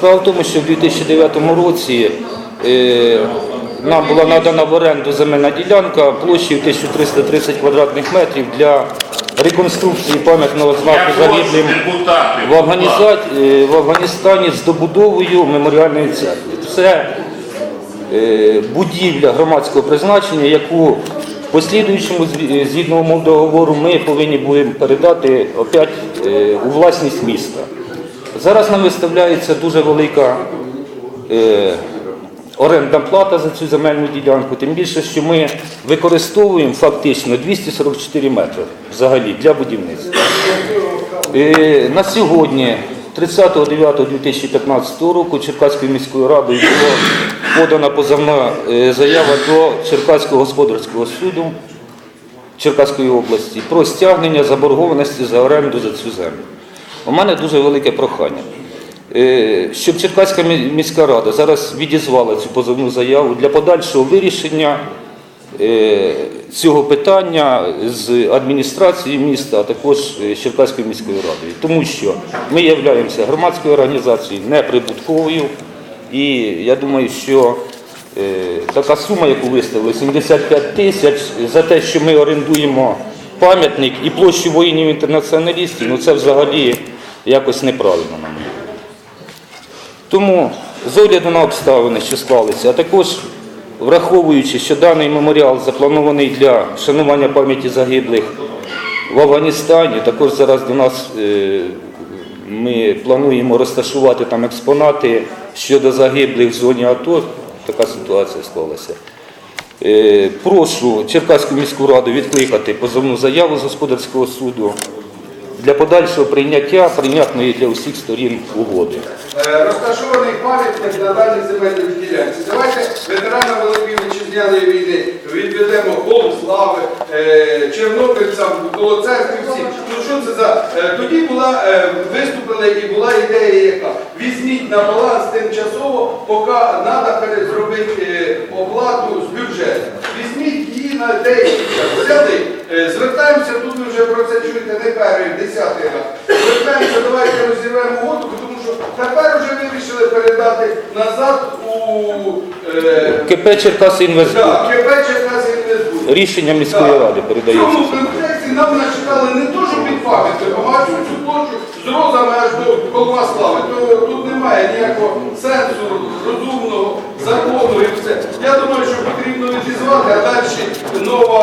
Справа в тому, що в 2009 році е, нам була надана в оренду земельна ділянка площею 1330 квадратних метрів для реконструкції пам'ятного знаку загиблим в, е, в Афганістані з добудовою меморіальної церкви. Це е, будівля громадського призначення, яку в послідуючому згідно умов договору ми повинні будемо передати опять у власність міста. Зараз нам виставляється дуже велика е, орендна плата за цю земельну ділянку, тим більше, що ми використовуємо фактично 244 метри взагалі для будівництва. Е, На сьогодні, 30.09.2015 року, Черкаською міською радою було подана позовна е, заява до Черкаського господарського суду Черкаської області про стягнення заборгованості за оренду за цю землю. У мене дуже велике прохання, е, щоб Черкаська міська рада зараз відізвала цю позовну заяву для подальшого вирішення е, цього питання з адміністрації міста, а також е, з Черкаською міською радою. Тому що ми являємося громадською організацією, неприбутковою, і я думаю, що е, така сума, яку виставили, 75 тисяч за те, що ми орендуємо пам'ятник і площу воїнів-інтернаціоналістів, ну це взагалі якось неправильно на. Тому з огляду на обставини, що склалися, а також враховуючи, що даний меморіал запланований для вшанування пам'яті загиблих в Афганістані, також зараз до нас е, ми плануємо розташувати там експонати щодо загиблих в зоні АТО. Така ситуація склалася. Е, Прошу Черкаську міську раду відкликати позовну заяву з господарського суду для подальшого прийняття прийнятної для усіх сторін угоди. Е, розташований пам'ятник на даній земельній ділянці. Давайте ветеранам Великої Вітчизняної війни відведемо холм слави, е, чорнобильцям, коло церкви всі. Ну що це за... Тоді була, виступили і була ідея яка. Візьміть на баланс тимчасово, поки треба перезробити е, оплату з бюджету. Візьміть її на деякий час. Взяли, е, звертаємося, тут ви вже про це чуєте не перший, десятий раз. Звертаємося, давайте розірвемо угоду, тому що тепер вже вирішили передати назад у е, КП да, Черкас Інвестбуд. Рішення міської ради В передається. цьому контексті нам начитали пам'ятником, а цю площу з розами аж до колма слави. Тут немає ніякого сенсу розумного закону і все. Я думаю, що потрібно відізвати, а далі нова,